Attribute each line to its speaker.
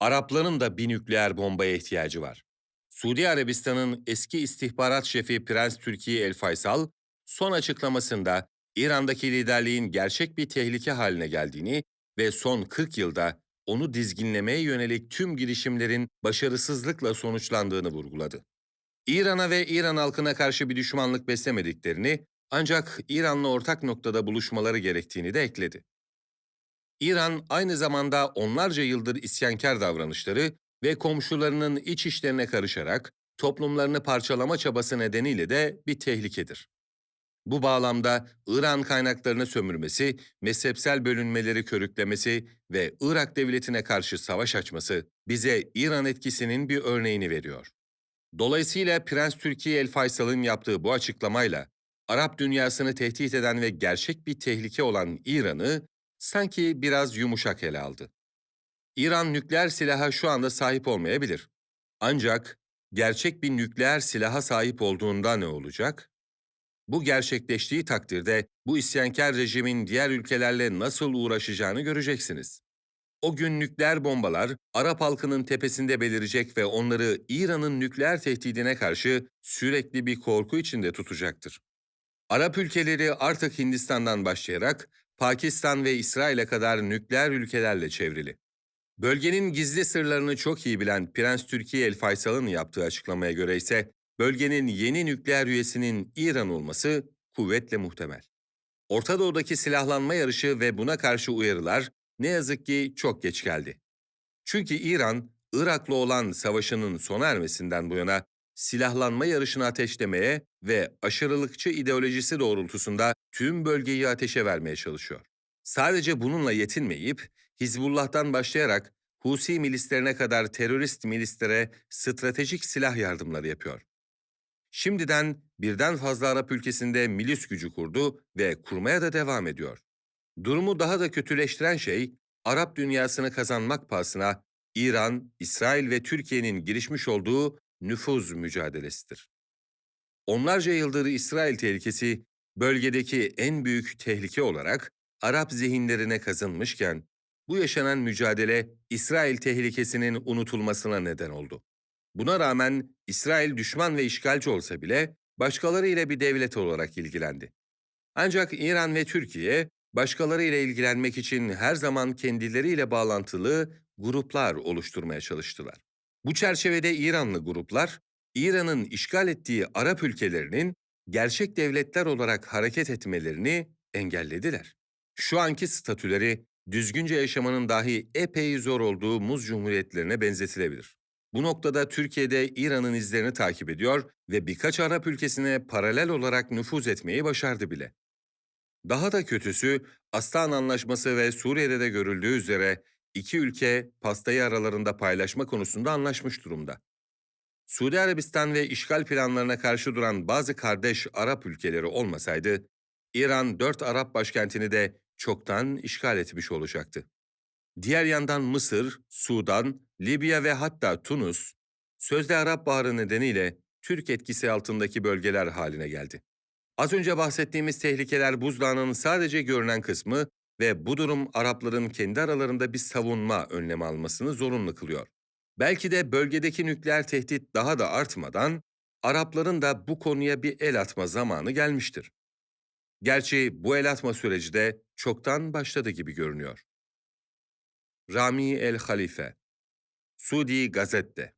Speaker 1: Arapların da bir nükleer bombaya ihtiyacı var. Suudi Arabistan'ın eski istihbarat şefi Prens Türkiye El Faysal, son açıklamasında İran'daki liderliğin gerçek bir tehlike haline geldiğini ve son 40 yılda onu dizginlemeye yönelik tüm girişimlerin başarısızlıkla sonuçlandığını vurguladı. İran'a ve İran halkına karşı bir düşmanlık beslemediklerini ancak İran'la ortak noktada buluşmaları gerektiğini de ekledi. İran aynı zamanda onlarca yıldır isyankar davranışları ve komşularının iç işlerine karışarak toplumlarını parçalama çabası nedeniyle de bir tehlikedir. Bu bağlamda İran kaynaklarını sömürmesi, mezhepsel bölünmeleri körüklemesi ve Irak devletine karşı savaş açması bize İran etkisinin bir örneğini veriyor. Dolayısıyla Prens Türkiye El Faysal'ın yaptığı bu açıklamayla Arap dünyasını tehdit eden ve gerçek bir tehlike olan İran'ı sanki biraz yumuşak ele aldı. İran nükleer silaha şu anda sahip olmayabilir. Ancak gerçek bir nükleer silaha sahip olduğunda ne olacak? Bu gerçekleştiği takdirde bu isyankar rejimin diğer ülkelerle nasıl uğraşacağını göreceksiniz. O gün nükleer bombalar Arap halkının tepesinde belirecek ve onları İran'ın nükleer tehdidine karşı sürekli bir korku içinde tutacaktır. Arap ülkeleri artık Hindistan'dan başlayarak Pakistan ve İsrail'e kadar nükleer ülkelerle çevrili. Bölgenin gizli sırlarını çok iyi bilen Prens Türkiye El Faysal'ın yaptığı açıklamaya göre ise bölgenin yeni nükleer üyesinin İran olması kuvvetle muhtemel. Orta Doğu'daki silahlanma yarışı ve buna karşı uyarılar ne yazık ki çok geç geldi. Çünkü İran, Irak'la olan savaşının sona ermesinden bu yana silahlanma yarışını ateşlemeye ve aşırılıkçı ideolojisi doğrultusunda tüm bölgeyi ateşe vermeye çalışıyor. Sadece bununla yetinmeyip Hizbullah'tan başlayarak Husi milislerine kadar terörist milislere stratejik silah yardımları yapıyor. Şimdiden birden fazla Arap ülkesinde milis gücü kurdu ve kurmaya da devam ediyor. Durumu daha da kötüleştiren şey, Arap dünyasını kazanmak pahasına İran, İsrail ve Türkiye'nin girişmiş olduğu nüfuz mücadelesidir. Onlarca yıldır İsrail tehlikesi, bölgedeki en büyük tehlike olarak Arap zihinlerine kazınmışken, bu yaşanan mücadele İsrail tehlikesinin unutulmasına neden oldu. Buna rağmen İsrail düşman ve işgalci olsa bile başkalarıyla bir devlet olarak ilgilendi. Ancak İran ve Türkiye başkalarıyla ilgilenmek için her zaman kendileriyle bağlantılı gruplar oluşturmaya çalıştılar. Bu çerçevede İranlı gruplar, İran'ın işgal ettiği Arap ülkelerinin gerçek devletler olarak hareket etmelerini engellediler. Şu anki statüleri düzgünce yaşamanın dahi epey zor olduğu muz cumhuriyetlerine benzetilebilir. Bu noktada Türkiye'de İran'ın izlerini takip ediyor ve birkaç Arap ülkesine paralel olarak nüfuz etmeyi başardı bile. Daha da kötüsü, Aslan Anlaşması ve Suriye'de de görüldüğü üzere iki ülke pastayı aralarında paylaşma konusunda anlaşmış durumda. Suudi Arabistan ve işgal planlarına karşı duran bazı kardeş Arap ülkeleri olmasaydı, İran dört Arap başkentini de çoktan işgal etmiş olacaktı. Diğer yandan Mısır, Sudan, Libya ve hatta Tunus, sözde Arap Baharı nedeniyle Türk etkisi altındaki bölgeler haline geldi. Az önce bahsettiğimiz tehlikeler buzdağının sadece görünen kısmı ve bu durum Arapların kendi aralarında bir savunma önlemi almasını zorunlu kılıyor. Belki de bölgedeki nükleer tehdit daha da artmadan Arapların da bu konuya bir el atma zamanı gelmiştir. Gerçi bu el atma süreci de çoktan başladı gibi görünüyor. Rami El Halife Suudi Gazette